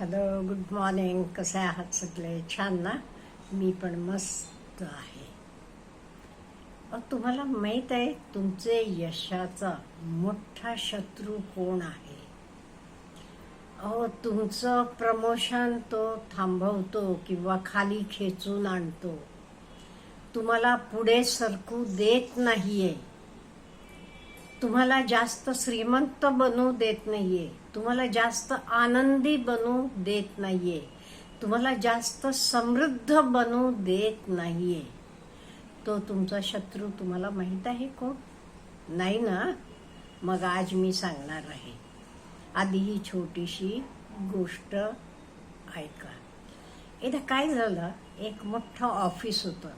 Hello good morning कसे आहात सगळे? छान ना? मी पण मस्त आहे. अहो, तुम्हाला माहीत आहे तुमचे यशाचा मोठा शत्रू कोण आहे? अहो तुमचं प्रमोशन तो थांबवतो किंवा खाली खेचून आणतो. तुम्हाला पुढे सरकू देत नाहीये. तुम्हाला जास्त श्रीमंत बनवू देत नाहीये. तुम्हाला जास्त आनंदी बनवू देत नाहीये. तुम्हाला जास्त समृद्ध बनवू देत नाहीये. तो तुमचा शत्रू तुम्हाला माहीत आहे कोण? नाही ना? मग आज मी सांगणार आहे. आधी ही छोटीशी गोष्ट ऐका. एकदा काय झालं? एक मोठं ऑफिस होतं.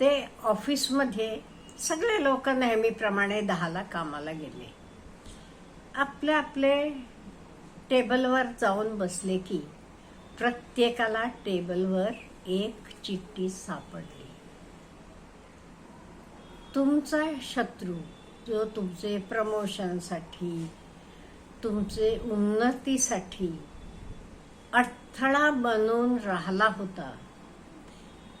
ते ऑफिसमध्ये सगळे लोक नेहमीप्रमाणे दहाला कामाला गेले. आपले आपले टेबलवर जाऊन बसले की प्रत्येकाला टेबलवर एक चिठ्ठी सापडली. तुमचा शत्रू जो तुमचे प्रमोशनसाठी तुमचे उन्नतीसाठी अडथळा बनून राहिला होता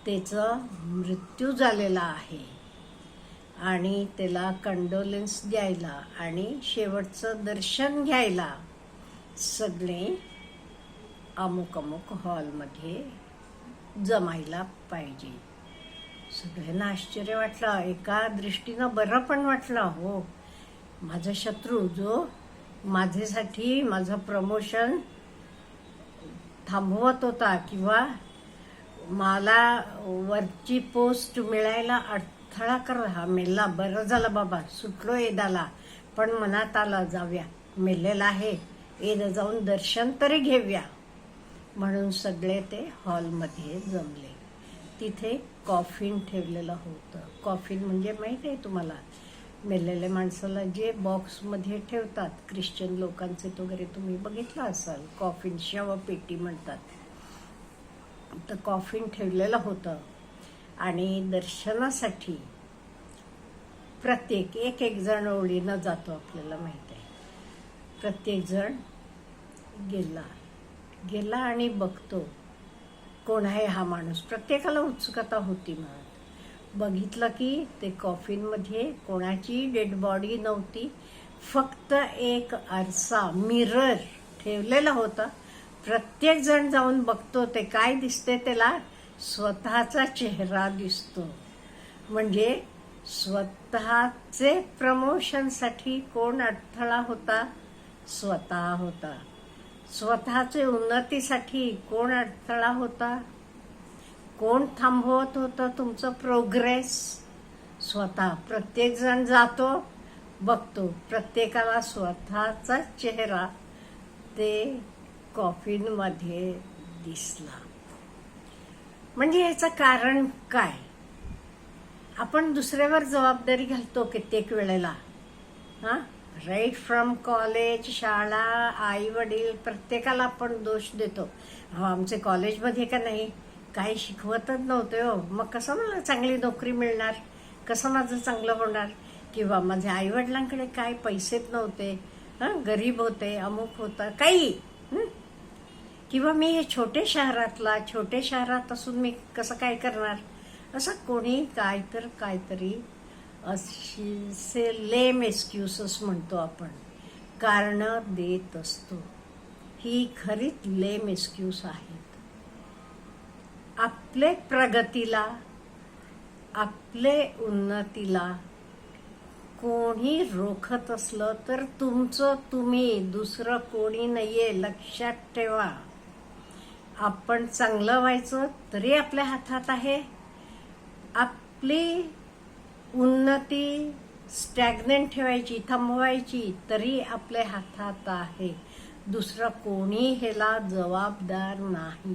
त्याचा मृत्यू झालेला आहे. आणि त्याला कंडोलेन्स द्यायला आणि शेवटचं दर्शन घ्यायला सगळे अमुक अमुक हॉलमध्ये जमायला पाहिजे. सगळ्यांना आश्चर्य वाटलं एका दृष्टीनं बरं पण वाटलं हो. माझा शत्रू जो माझ्यासाठी माझं प्रमोशन थांबवत होता किंवा मला वरची पोस्ट मिळायला थळाकर कर हा मेल्ला बरं झालं बाबा सुटलो ईदाला पण मनात आला जाऊया. मेलेला आहे. एदा जाऊन दर्शन तरी घेऊया. म्हणून सगळे ते हॉलमध्ये जमले. तिथे कॉफिन ठेवलेलं होतं. कॉफिन म्हणजे माहीत आहे तुम्हाला? मेलेल्या माणसाला जे बॉक्समध्ये ठेवतात ख्रिश्चन लोकांचे वगैरे तुम्ही बघितलं असाल. कॉफिन शवपेटी म्हणतात. तर कॉफिन ठेवलेलं होतं. आणि दर्शनासाठी प्रत्येक एक एक जण ओळीनं जातो आपल्याला माहीत आहे. प्रत्येक जण गेला गेला आणि बघतो कोण आहे हा माणूस? प्रत्येकाला उत्सुकता होती म्हणत बघितलं की ते कॉफिनमध्ये कोणाची डेड बॉडी नव्हती फक्त एक आरसा मिरर ठेवलेला होता. प्रत्येक जण जाऊन बघतो ते काय दिसते त्याला? स्वतःचा चेहरा दिसतो. म्हणजे स्वतःचे प्रमोशनसाठी कोण अडथळा होता? स्वतः होता. स्वतःचे उन्नतीसाठी कोण अडथळा होता? कोण थांबवत होतं तुमचं प्रोग्रेस? स्वतः. प्रत्येकजण जातो बघतो. प्रत्येकाला स्वतःचा चेहरा ते कॉफिनमध्ये दिसला. म्हणजे याचं कारण काय? आपण दुसऱ्यावर जबाबदारी घालतो कित्येक वेळेला. हा? राईट फ्रॉम कॉलेज शाळा आई वडील प्रत्येकाला आपण दोष देतो. हो आमचे कॉलेजमध्ये का नाही? काही शिकवतच नव्हते हो. मग कसं मला चांगली नोकरी मिळणार? कसं माझं चांगलं होणार? किंवा माझ्या आई वडिलांकडे काय पैसेच नव्हते. हां? गरीब होते अमुक होता काही. किंवा मी हे छोटे शहरातला छोटे शहरात असून मी कसं काय करणार? असं कोणी काय तर काहीतरी असे लेम एक्सक्युसेस म्हणतो आपण. कारणं देत असतो. ही खरीच लेम एक्सक्यूज आहेत. आपले प्रगतीला आपले उन्नतीला कोणी रोखत असलं तर तुमचं तुम्ही दुसरं कोणी नाही आहे लक्षात ठेवा. आपण चांगलं व्हायचं तरी आपल्या हातात आहे. आपली उन्नती स्टॅग्नेंट ठेवायची थांबवायची तरी आपल्या हातात आहे. दुसरं कोणी ह्याला जबाबदार नाही.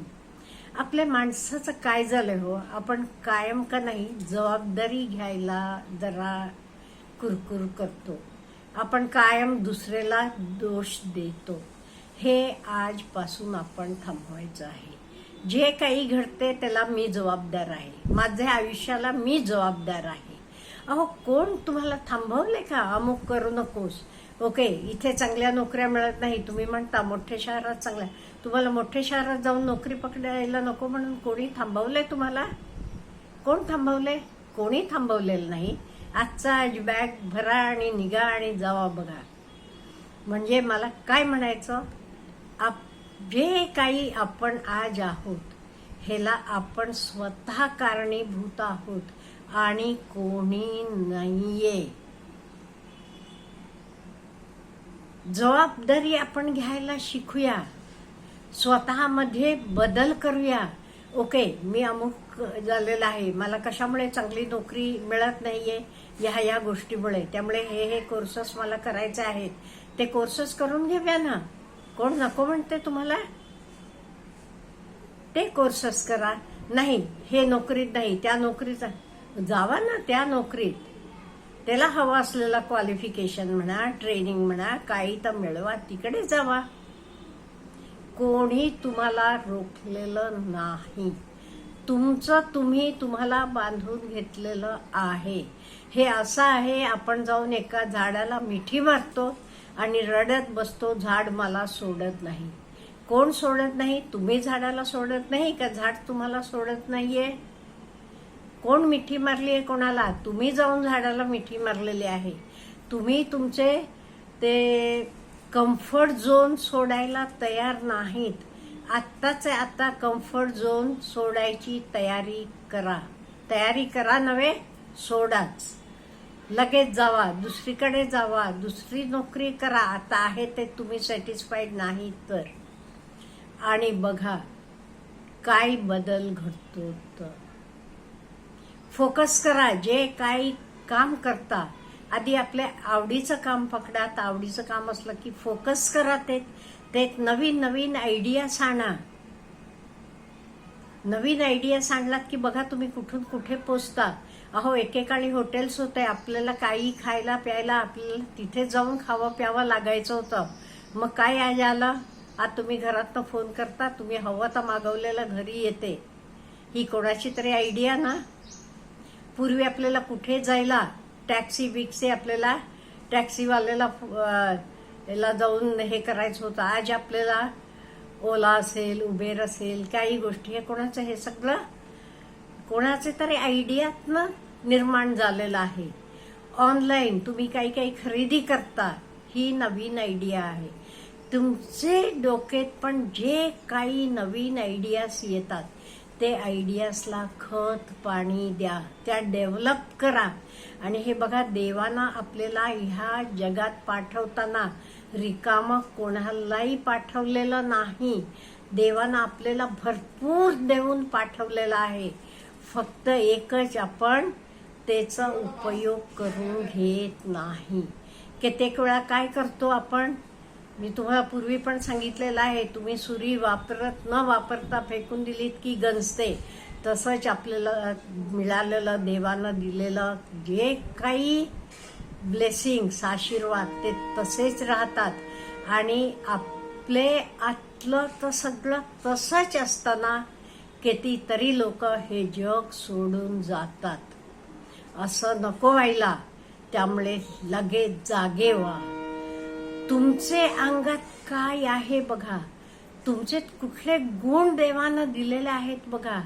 आपल्या माणसाचं काय झालं हो? आपण कायम का नाही जबाबदारी घ्यायला जरा कुरकुर करतो. आपण कायम दुसऱ्याला दोष देतो. हे आजपासून आपण थांबवायचं आहे. जे काही घडते त्याला मी जबाबदार आहे. माझ्या आयुष्याला मी जबाबदार आहे. अहो कोण तुम्हाला थांबवले का? अमुक करू नकोस. ओके इथे चांगल्या नोकऱ्या मिळत नाही. तुम्ही म्हणता मोठ्या शहरात चांगल्या. तुम्हाला मोठ्या शहरात जाऊन नोकरी पकडायला नको म्हणून कोणी थांबवलंय तुम्हाला? कोण थांबवले कोणी थांबवलेलं नाही. आजचा आज बॅग भरा आणि निघा आणि जावा बघा. म्हणजे मला काय म्हणायचं? आप जे काही आपण आज आहोत ह्याला आपण स्वतः कारणीभूत आहोत आणि कोणी नाहीये. जबाबदारी आपण घ्यायला शिकूया. स्वतःमध्ये बदल करूया. ओके मी अमुक झालेला आहे. मला कशामुळे चांगली नोकरी मिळत नाहीये? ह्या या गोष्टीमुळे. त्यामुळे हे हे कोर्सेस मला करायचे आहेत. ते कोर्सेस करून घेऊया ना? कोण नको म्हणते तुम्हाला? ते कोर्सेस करा. नाही हे नोकरीत नाही त्या नोकरीचा जावा ना त्या नोकरीत. त्याला हवं असलेलं क्वालिफिकेशन म्हणा ट्रेनिंग म्हणा काही तर मिळवा तिकडे जावा. कोणी तुम्हाला रोखलेलं नाही. तुमचं तुम्ही तुम्हाला बांधून घेतलेलं आहे. हे असं आहे आपण जाऊन एका झाडाला मिठी मारतो. आणि रडत बसतो झाड मला सोडत नाही. कोण सोडत नाही? तुम्ही झाडाला सोडत नाही का? झाड तुम्हाला सोडत नाहीये? कोण मिठी मारली आहे कोणाला? तुम्ही जाऊन झाडाला मिठी मारलेली आहे. तुम्ही तुमचे ते कम्फर्ट झोन सोडायला तयार नाहीत. आत्ताचे आत्ता कम्फर्ट झोन सोडायची तयारी करा. तयारी करा नव्हे सोडाच. लगेच जावा दुसरीकडे जावा दुसरी नोकरी करा आता आहे ते तुम्ही सॅटिस्फाईड नाही तर. आणि बघा काय बदल घडतो तर. फोकस करा जे काही काम करता आधी आपल्या आवडीचं काम पकडात आवडीचं काम असलं की फोकस करा ते ते नवीन नवीन आयडिया आणा. नवीन आयडिया आणलात की बघा तुम्ही कुठून कुठे पोचता. अहो एकेकाळी हॉटेल्स होते. आपल्याला काही खायला प्यायला आपल्याला तिथे जाऊन खावं प्यावं लागायचं होतं. मग काय आज आलं? आज तुम्ही घरातनं फोन करता. तुम्ही हवं तर मागवलेलं घरी येते. ही कोणाची तरी आयडिया ना? पूर्वी आपल्याला कुठे जायला? टॅक्सी बिक्सी आपल्याला टॅक्सीवाल्याला याला जाऊन हे करायचं होतं. आज आपल्याला ओला असेल उबेर असेल काही गोष्टी. हे कोणाचं? हे सगळं कोणाचे तरी आयडियातनं निर्माण झालेलं आहे. ऑनलाईन तुम्ही काही काही खरेदी करता ही नवीन आयडिया आहे. तुमचे डोक्यात पण जे काही नवीन आयडियाज येतात ते आयडियाजला खत पाणी द्या त्या डेव्हलप करा. आणि हे बघा देवाना आपल्याला ह्या जगात पाठवताना रिकामं कोणालाही पाठवलेलं नाही. देवानं आपल्याला भरपूर देऊन पाठवलेलं आहे. फक्त एकच आपण त्याचा उपयोग करून घेत नाही. कित्येक वेळा काय करतो आपण? मी तुम्हाला पूर्वी पण सांगितलेलं आहे तुम्ही सुरी वापरत न वापरता फेकून दिलीत की गंजते. तसंच आपल्याला मिळालेलं देवानं दिलेलं जे काही ब्लेसिंग्स आशीर्वाद ते तसेच राहतात. आणि आपले आतलं तर सगळं तसंच असताना कितीतरी लोक हे जग सोडून जातात. असं नको व्हायला. त्यामुळे लगेच जागे व्हा. तुमचे अंगात काय आहे बघा. तुमचे कुठले गुण देवानं दिलेले आहेत बघा.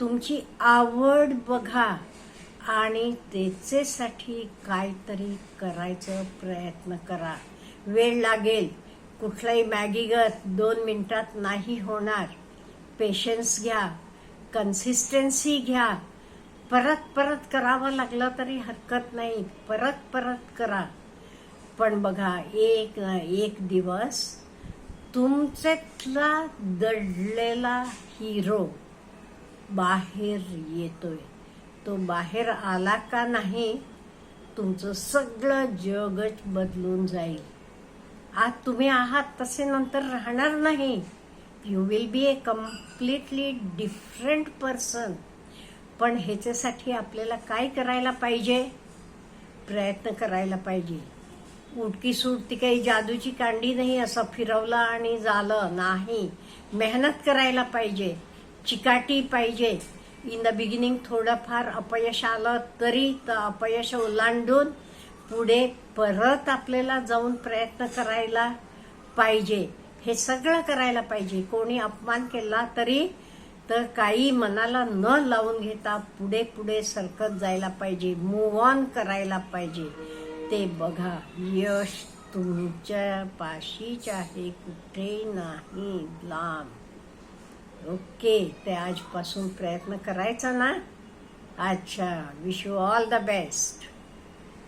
तुमची आवड बघा. आणि त्याचेसाठी काहीतरी करायचं प्रयत्न करा. वेळ लागेल. कुठलाही मॅगीगत दोन मिनिटात नाही होणार. पेशन्स घ्या. कन्सिस्टन्सी घ्या. परत परत करावं लागलं तरी हरकत नाही. परत परत करा. पण बघा एक ना एक दिवस तुमच्यातला दडलेला हिरो बाहेर येतोय. तो बाहेर आला का नाही तुमचं सगळं जगच बदलून जाईल. आज तुम्ही आहात तसे नंतर राहणार नाही. You will be a completely different person पण ह्याच्यासाठी आपल्याला काय करायला पाहिजे? प्रयत्न करायला पाहिजे. उडकी सूट ती काही जादूची कांडी नाही असं फिरवलं आणि झालं नाही. मेहनत करायला पाहिजे. चिकाटी पाहिजे. इन द बिगिनिंग थोडंफार अपयश आलं तरी तर अपयश ओलांडून पुढे परत आपल्याला जाऊन प्रयत्न करायला पाहिजे. हे सगळं करायला पाहिजे. कोणी अपमान केला तरी तर काही मनाला न लावून घेता पुढे पुढे सरकत जायला पाहिजे मूव ऑन करायला पाहिजे. ते बघा यश तुमच्या पाशीच आहे कुठे नाही लांब. ओके ते आजपासून प्रयत्न करायचा ना? अच्छा wish you all the best